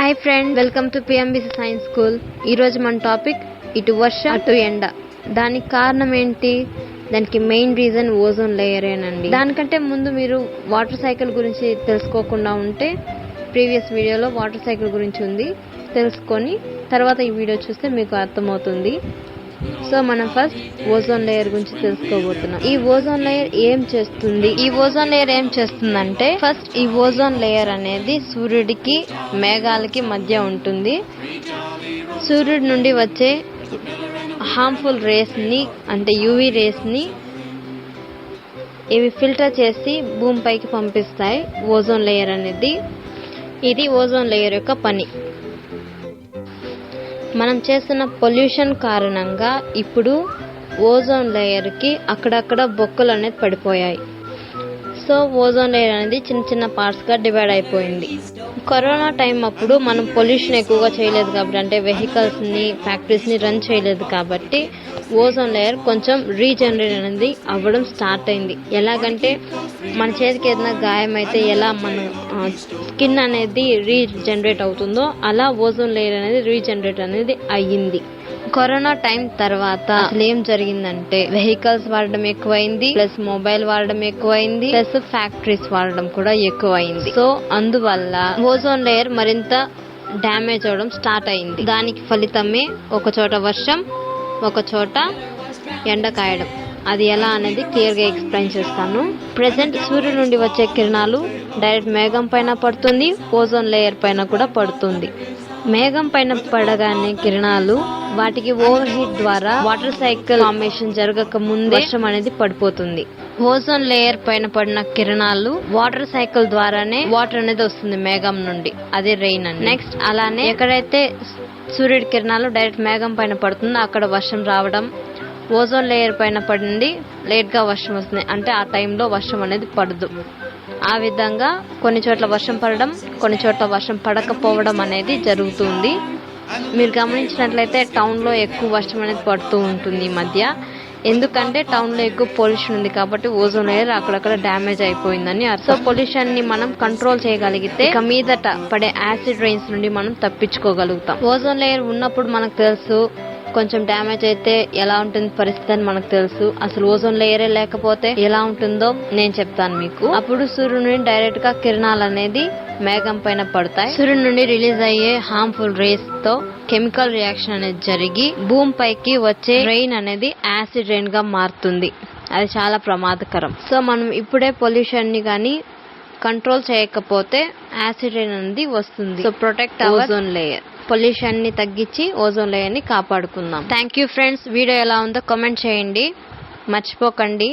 Hi friend welcome to PMBC science school ఈరోజు మన topic ఇటు వర్షం అటు ఎండ. దానికి కారణం ఏంటి? దానికి మెయిన్ రీజన్ ఓజోన్ లేయరేనండి దానికంటే ముందు మీరు వాటర్ సైకిల్ గురించి తెలుసుకోకుండా ఉంటే ప్రీవియస్ వీడియోలో వాటర్ సైకిల్ గురించి ఉంది. తెలుసుకొని తర్వాత ఈ వీడియో చూస్తే మీకు అర్థమవుతుంది. సో మనం ఫస్ట్ ఓజోన్ లేయర్ గురించి తెలుసుకోబోతున్నాం. ఈ ఓజోన్ లేయర్ ఏం చేస్తుంది? ఈ ఓజోన్ లేయర్ ఏం చేస్తుందంటే ఫస్ట్ ఈ ఓజోన్ లేయర్ అనేది సూర్యుడికి మేఘాలకి మధ్య ఉంటుంది. సూర్యుడి నుండి వచ్చే హార్మ్ఫుల్ రేస్ని అంటే యూవి రేస్ని ఇవి ఫిల్టర్ చేసి భూమిపైకి పంపిస్తాయి. ఓజోన్ లేయర్ అనేది. ఇది ఓజోన్ లేయర్ యొక్క పని. మనం చేస్తున్న పొల్యూషన్ కారణంగా ఇప్పుడు ఓజోన్ లేయర్కి అక్కడక్కడ బొక్కలు అనేది పడిపోయాయి. సో ఓజోన్ లేయర్ అనేది చిన్న చిన్న పార్ట్స్గా డివైడ్ అయిపోయింది. కరోనా టైం అప్పుడు మనం పొల్యూషన్ ఎక్కువగా చేయలేదు కాబట్టి అంటే వెహికల్స్ని ఫ్యాక్టరీస్ని రన్ చేయలేదు కాబట్టి ఓజోన్ లేయర్ కొంచెం రీజనరేట్ అనేది అవ్వడం స్టార్ట్ అయింది. ఎలాగంటే మన చేతికి ఏదైనా గాయం అయితే ఎలా మన స్కిన్ అనేది రీజనరేట్ అవుతుందో అలా ఓజోన్ లేయర్ అనేది రీజనరేట్ అనేది అయ్యింది. కరోనా టైం తర్వాత అసలు ఏం జరిగిందంటే వెహికల్స్ వాడడం ఎక్కువైంది ప్లస్ మొబైల్ వాడడం ఎక్కువైంది ప్లస్ ఫ్యాక్టరీస్ వాడడం కూడా ఎక్కువైంది. సో అందువల్ల ఓజోన్ లేయర్ మరింత డ్యామేజ్ అవడం స్టార్ట్ అయింది. దానికి ఫలితమే ఒక చోట వర్షం ఒక చోట ఎండ కాయడం. అది ఎలా అనేది క్లియర్గా ఎక్స్ప్లెయిన్ చేస్తాను. ప్రెసెంట్ సూర్యుడి నుండి వచ్చే కిరణాలు డైరెక్ట్ మేఘం పైన పడుతుంది ఓజోన్ లేయర్ పైన కూడా పడుతుంది. మేఘం పైన పడగానే కిరణాలు వాటికి ఓవర్ హీట్ ద్వారా వాటర్ సైకిల్ ఫార్మేషన్ జరగక ముందే వర్షం అనేది పడిపోతుంది. ఓజోన్ లేయర్ పైన పడిన కిరణాలు వాటర్ సైకిల్ ద్వారానే వాటర్ అనేది వస్తుంది మేఘం నుండి. అదే రెయిన్ అని నెక్స్ట్ అలానే ఎక్కడైతే సూర్యుడి కిరణాలు డైరెక్ట్ మేఘం పైన పడుతుంది. అక్కడ వర్షం రావడం ఓజోన్ లేయర్ పైన పడింది. లేట్గా వర్షం వస్తుంది. అంటే ఆ టైంలో వర్షం అనేది పడదు. ఆ విధంగా కొన్ని చోట్ల వర్షం పడడం కొన్ని చోట్ల వర్షం పడకపోవడం అనేది జరుగుతుంది. మీరు గమనించినట్లయితే టౌన్లో ఎక్కువ వర్షం అనేది పడుతూ ఉంటుంది ఈ మధ్య. ఎందుకంటే టౌన్లో ఎక్కువ పొల్యూషన్ ఉంది కాబట్టి ఓజోన్ లేయర్ అక్కడక్కడ డ్యామేజ్ అయిపోయిందని సో పొల్యూషన్ని మనం కంట్రోల్ చేయగలిగితే ఇక మీదట పడే యాసిడ్ రైన్స్ నుండి మనం తప్పించుకోగలుగుతాం. ఓజోన్ లేయర్ ఉన్నప్పుడు మనకు తెలుసు కొంచెం డ్యామేజ్ అయితే ఎలా ఉంటుంది పరిస్థితి అని మనకు తెలుసు. అసలు ఓజోన్ లేయరే లేకపోతే ఎలా ఉంటుందో నేను చెప్తాను మీకు. అప్పుడు సూర్యుని డైరెక్ట్గా కిరణాలు అనేది మేఘం పైన పడతాయి. సూర్యుడి నుండి రిలీజ్ అయ్యే హార్మ్ఫుల్ రేస్తో కెమికల్ రియాక్షన్ అనేది జరిగి భూమి పైకి వచ్చే రెయిన్ అనేది యాసిడ్ రెయిన్గా మారుతుంది. అది చాలా ప్రమాదకరం. సో మనం ఇప్పుడే పొల్యూషన్ని కానీ కంట్రోల్ చేయకపోతే యాసిడ్ రెయిన్ అనేది వస్తుంది. సో ప్రొటెక్ట్ ఓజోన్ లేయర్ పొల్యూషన్ని తగ్గించి ఓజోన్ లేయర్ని కాపాడుకుందాం. Thank you friends. వీడియో ఎలా ఉందో కామెంట్ చేయండి. మర్చిపోకండి.